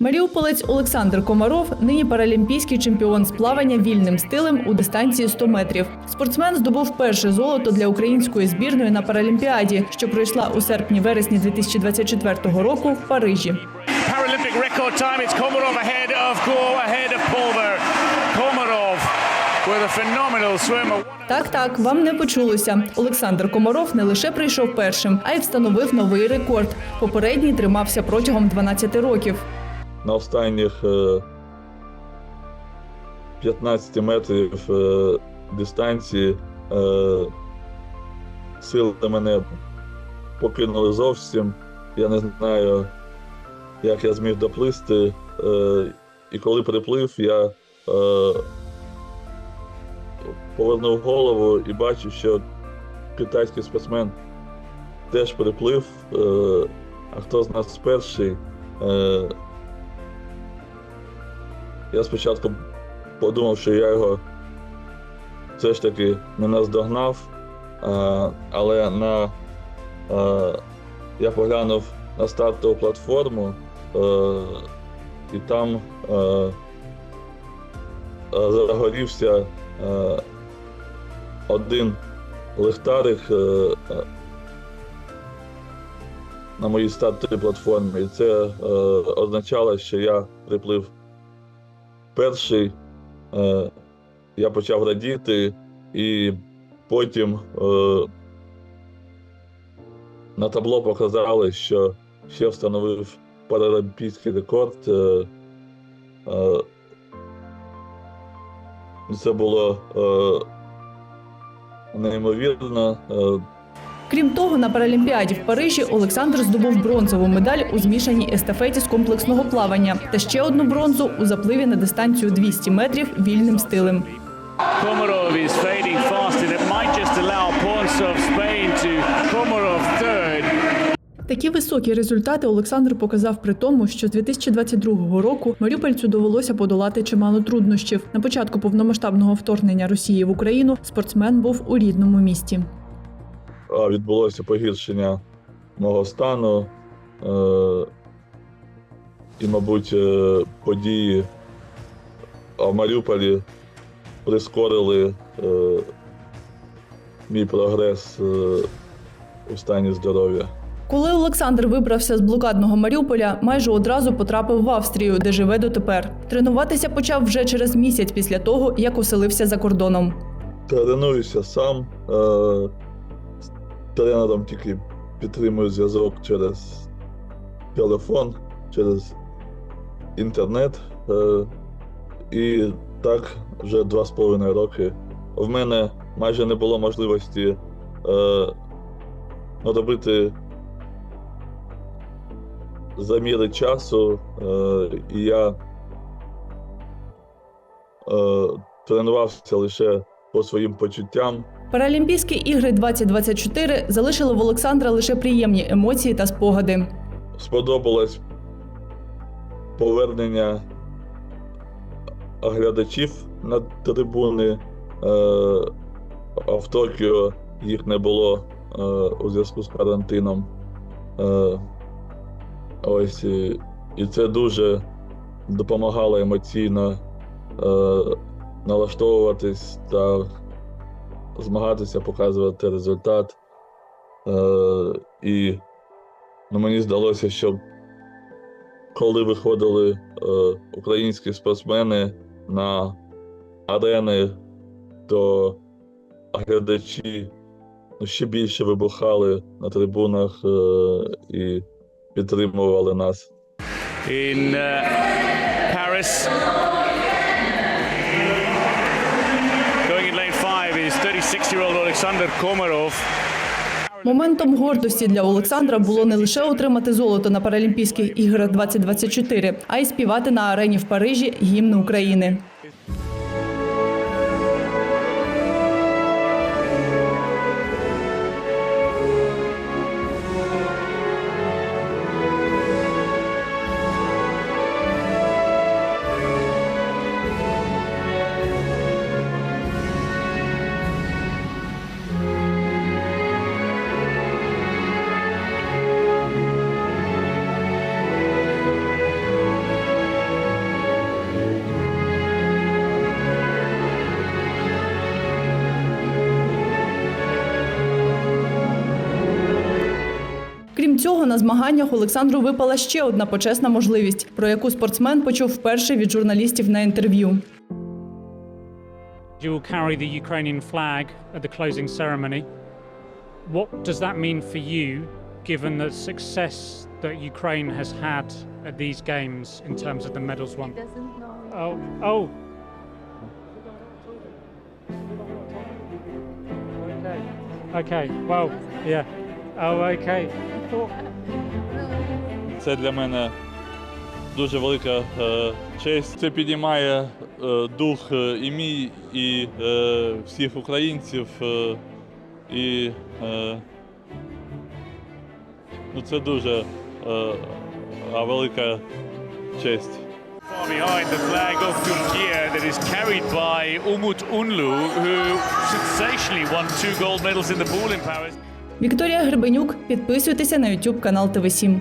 Маріуполець Олександр Комаров нині паралімпійський чемпіон з плавання вільним стилем у дистанції 100 метрів. Спортсмен здобув перше золото для української збірної на Паралімпіаді, що пройшла у серпні-вересні 2024 року в Парижі. With a phenomenal swim. Так, так, вам не почулося. Олександр Комаров не лише прийшов першим, а й встановив новий рекорд. Попередній тримався протягом 12 років. На останніх е, 15 метрів е, дистанції е, сили мене покинули зовсім. Я не знаю, як я зміг доплисти. Е, І коли приплив, я е, повернув голову і бачив, що китайський спортсмен теж приплив. Е, А хто з нас перший? Я спочатку подумав, що я його все ж таки не наздогнав, але на, я поглянув на стартову платформу, е, і там е, е, загорівся один лихтарик на моїй стартовій платформі. І це означало, що я приплив перший е, я почав радіти, і потім е, на табло показали, що ще встановив паралімпійський рекорд. Е, е, це було е, неймовірно. Е, Крім того, на Паралімпіаді в Парижі Олександр здобув бронзову медаль у змішаній естафеті з комплексного плавання та ще одну бронзу у запливі на дистанцію 200 метрів вільним стилем. Такі високі результати Олександр показав при тому, що з 2022 року Маріупольцю довелося подолати чимало труднощів. На початку повномасштабного вторгнення Росії в Україну спортсмен був у рідному місті. А, відбулося погіршення мого стану. Е, і, мабуть, е, події в Маріуполі прискорили е, мій прогрес е, у стані здоров'я. Коли Олександр вибрався з блокадного Маріуполя, майже одразу потрапив в Австрію, де живе дотепер. Тренуватися почав вже через місяць після того, як оселився за кордоном. Тренуюся сам. Е, тренером тільки підтримую зв'язок через телефон, через інтернет. Е, і так вже два з половиною роки. В мене майже не було можливості е, робити заміри часу, е, і я е, тренувався лише по своїм почуттям. Паралімпійські ігри 2024 залишили в Олександра лише приємні емоції та спогади. сподобалось повернення глядачів на трибуни. Е, а в Токіо їх не було е, у зв'язку з карантином. Е, ось і, це дуже допомагало емоційно налаштовуватись та змагатися, показувати результат. Е, і Ну, мені здалося, що коли виходили е, українські спортсмени на арени, то глядачі ну, ще більше вибухали на трибунах е, і підтримували нас. in uh, Paris. 36-year-old Alexander Komarov. Моментом гордості для Олександра було не лише отримати золото на Паралімпійських іграх 2024, а й співати на арені в Парижі гімн України. Окрім цього, на змаганнях Олександру випала ще одна почесна можливість, про яку спортсмен почув вперше від журналістів на інтерв'ю. You will carry the Ukrainian flag at the closing ceremony. What does that mean for you, given the success that Ukraine has had at these games in terms of the medals won? Oh, oh. Okay. Okay. Well, yeah. Oh, okay. I thought Це для мене дуже велика е, честь. Це піднімає е, дух е, і мій, і е, всіх українців. Е, і е, ну, це дуже е, а, велика честь. Far behind the flag of Turkey that is carried by Umut Unlu, who sensationally won two gold medals in the ball in Paris. Вікторія Гребенюк. Підписуйтеся на YouTube канал ТВ 7